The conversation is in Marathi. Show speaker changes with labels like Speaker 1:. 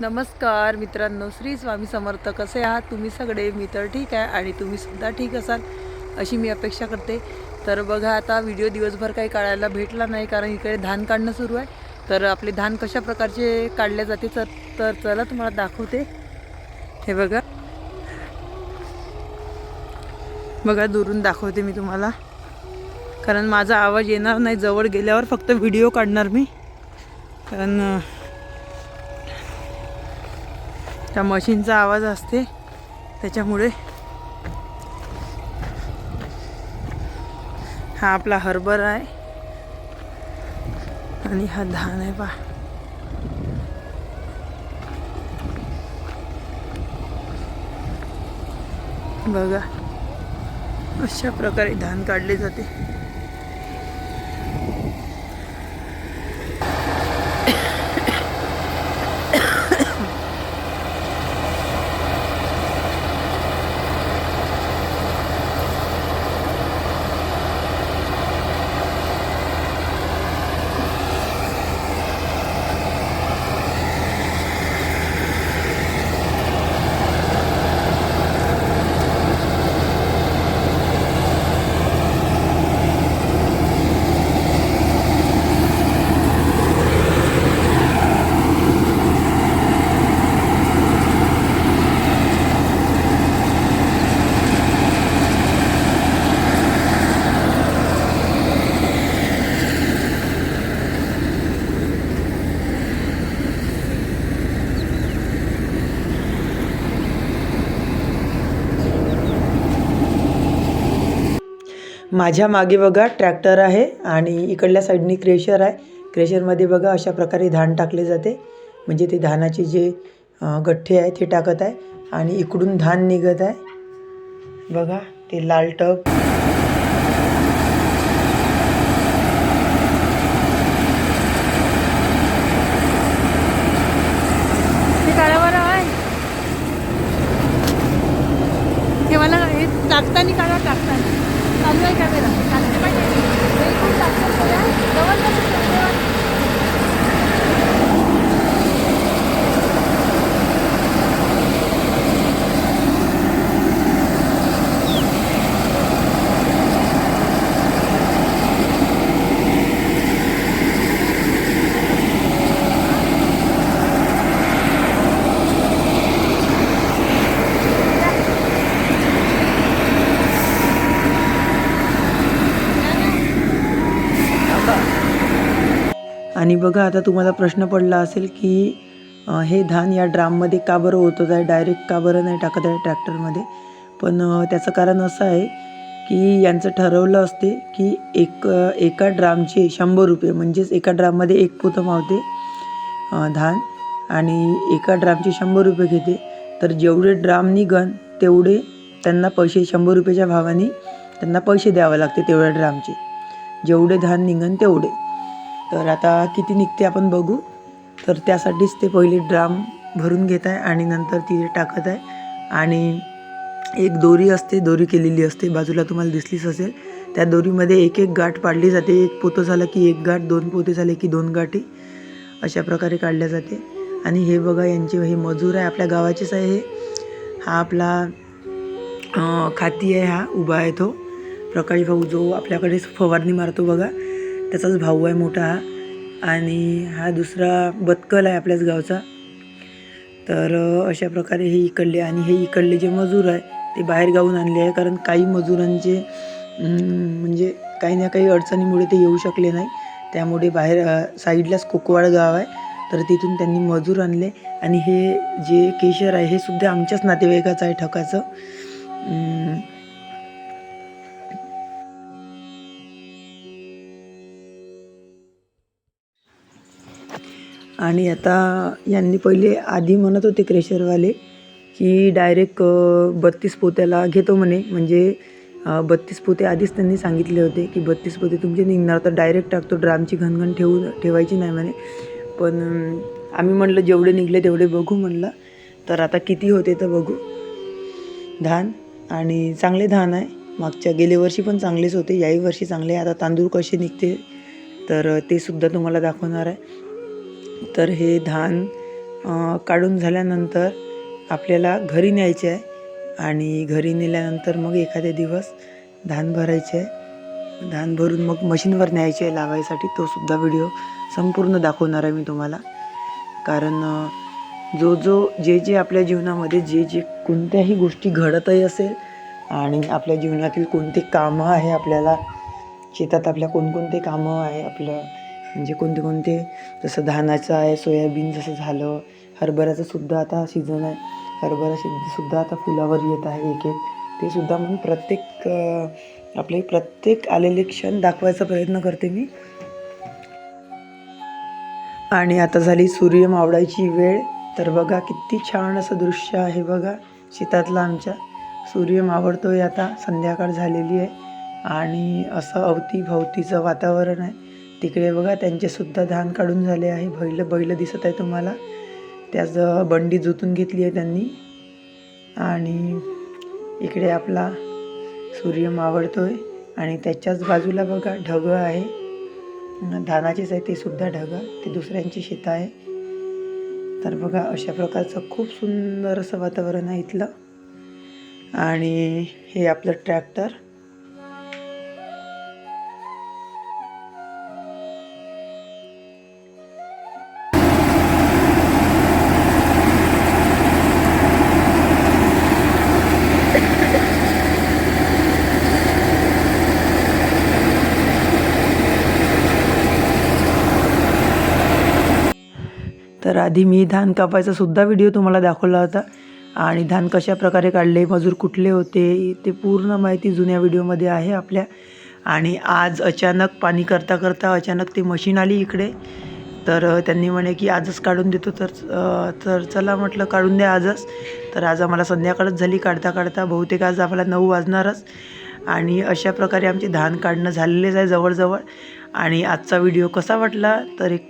Speaker 1: नमस्कार मित्रांनो श्री स्वामी समर्थ. कसे आहात? तुम्ही सगळे? मी तर ठीक आहे आणि तुम्ही सुद्धा ठीक असाल? अशी मी अपेक्षा करते. तर बघा आता व्हिडिओ दिवसभर काही काढायला भेटला नाही कारण इकडे धान काढणं सुरू आहे. तर आपले धान कशा प्रकारचे काढले जाते तर तर चला तुम्हाला दाखवते. हे बघा. बघा दुरून दाखवते मी तुम्हाला. कारण माझा आवाज येणार नाही. जवळ गेल्यावर फक्त व्हिडिओ काढणार मी. कारण त्या मशीनचा आवाज असते. त्याच्यामुळे हा आपला हरभर आहे. आणि हा धान आहे पा बघा अशा प्रकारे धान काढले जाते. माझ्या मागे बघा ट्रॅक्टर आहे आणि इकडल्या साईडनी क्रेशर आहे. क्रेशरमध्ये बघा अशा प्रकारे धान टाकले जाते. म्हणजे ते धानाचे जे गठ्ठे आहे ते टाकत आहे आणि इकडून धान निघत आहे. बघा ते लाल टप हे मला हे टाकताना काढा टाकताना. चालू आहे कॅमेरा टाकते पाहिजे बिलकुल टाकतात बघा. जवळ बसून टाकते. आणि बघा आता तुम्हाला प्रश्न पडला असेल की हे धान या ड्राममध्ये का बरं होतं आहे? डायरेक्ट का बरं नाही टाकत आहे ट्रॅक्टरमध्ये? पण त्याचं कारण असं आहे की यांचं ठरवलं असते की एक एका ड्रामचे शंभर रुपये म्हणजेच एका ड्राममध्ये एक पोतं मावते धान आणि एका ड्रामचे शंभर रुपये घेते. तर जेवढे ड्राम निघन तेवढे त्यांना पैसे शंभर रुपयाच्या भावाने त्यांना पैसे द्यावे लागते तेवढ्या ड्रामचे. जेवढे धान निघन तेवढे. तर आता किती निघते आपण बघू. तर त्यासाठीच ते पहिले ड्राम भरून घेत आहे आणि नंतर तिथे टाकत आहे. आणि एक दोरी असते दोरी केलेली असते. बाजूला तुम्हाला दिसलीच असेल. त्या दोरीमध्ये एक एक गाठ पाडली जाते. एक पोतं झालं की एक गाठ दोन पोते झाले की दोन गाठी. अशा प्रकारे काढल्या जाते. आणि हे बघा यांचे हे मजूर आहे. आपल्या गावाचेच आहे हे. हा आपला खाती आहे हा. उभा आहे तो. प्रकाश भाऊ जो आपल्याकडे फवारणी मारतो बघा. त्याचाच भाऊ आहे मोठा हा. आणि हा दुसरा बदकल आहे आपल्याच गावचा. तर अशा प्रकारे हे इकडले आणि हे इकडले जे मजूर आहे ते बाहेर गावून आणले आहे. कारण काही मजुरांचे म्हणजे काही ना काही अडचणीमुळे ते येऊ शकले नाही. त्यामुळे बाहेर साईडलाच कोकवाड गाव आहे. तर तिथून त्यांनी मजूर आणले. आणि हे जे केशर आहे हे सुद्धा आमच्याच नातेवाईकाचं आहे ठकाचं. आणि आता यांनी पहिले आधी म्हणत होते क्रेशरवाले की डायरेक्ट बत्तीस पोत्याला घेतो म्हणे. म्हणजे बत्तीस पोते आधीच त्यांनी सांगितले होते की बत्तीस पोते तुमचे निघणार. तर डायरेक्ट टाकतो ड्रामची घनघन ठेवू ठेवायची नाही म्हणे. पण आम्ही म्हणलं जेवढे निघले तेवढे बघू म्हणलं. तर आता किती होते तर बघू. धान आणि चांगले धान आहे. मागच्या गेल्या वर्षी पण चांगलेच होते. याही वर्षी चांगले आहे. आता तांदूळ कसे निघते तर ते सुद्धा तुम्हाला दाखवणार आहे. तर हे धान काढून झाल्यानंतर आपल्याला घरी न्यायचे आहे. आणि घरी नेल्यानंतर मग एखादे दिवस धान भरायचे आहे. धान भरून मग मशीनवर न्यायचे आहे लावायसाठी. तोसुद्धा व्हिडिओ संपूर्ण दाखवणार आहे मी तुम्हाला. कारण जो जो जे जे आपल्या जीवनामध्ये जे जे कोणत्याही गोष्टी घडतही असेल आणि आपल्या जीवनातील कोणते कामं आहे आपल्याला शेतात आपल्या कोणकोणते कामं आहे आपलं म्हणजे कोणते कोणते जसं धानाचं आहे सोयाबीन जसं झालं हरभऱ्याचं सुद्धा आता सीझन आहे. हरभरा शेत सुद्धा आता फुलावर येत आहे एक एक. ते सुद्धा मग प्रत्येक आपले प्रत्येक आलेले क्षण दाखवायचा प्रयत्न करते मी. आणि आता झाली सूर्य मावळायची वेळ. तर बघा किती छान असं दृश्य आहे बघा शेतातलं आमच्या. सूर्य मावळतोय आता संध्याकाळ झालेली आहे. आणि असं अवतीभवतीचं वातावरण आहे. तिकडे बघा त्यांचेसुद्धा धान काढून झाले आहे. बैल बैल दिसत आहे तुम्हाला. त्याच बंडी जुतून घेतली आहे त्यांनी. आणि इकडे आपला सूर्य मावळतोय. आणि त्याच्याच बाजूला बघा ढगं आहे. धानाचेच आहे ते सुद्धा ढगं. ते दुसऱ्यांची शेतं आहे. तर बघा अशा प्रकारचं खूप सुंदर असं वातावरण आहे इथलं. आणि हे आपलं ट्रॅक्टर. तर आधी मी धान कापायचा सुद्धा व्हिडिओ तुम्हाला दाखवला होता. आणि धान कशा प्रकारे काढले मजूर कुठले होते ते पूर्ण माहिती जुन्या व्हिडिओमध्ये आहे आपल्या. आणि आज अचानक पाणी करता करता अचानक ती मशीन आली इकडे. तर त्यांनी म्हणे की आजच काढून देतो. तर तर चला म्हटलं काढून द्या आजच. तर आज आम्हाला संध्याकाळच झाली. काढता काढता बहुतेक आज आम्हाला नऊ वाजणारच. आणि अशा प्रकारे आमचे धान काढणं झालेलेच आहे जवळजवळ. आणि आजचा व्हिडिओ कसा वाटला तर एक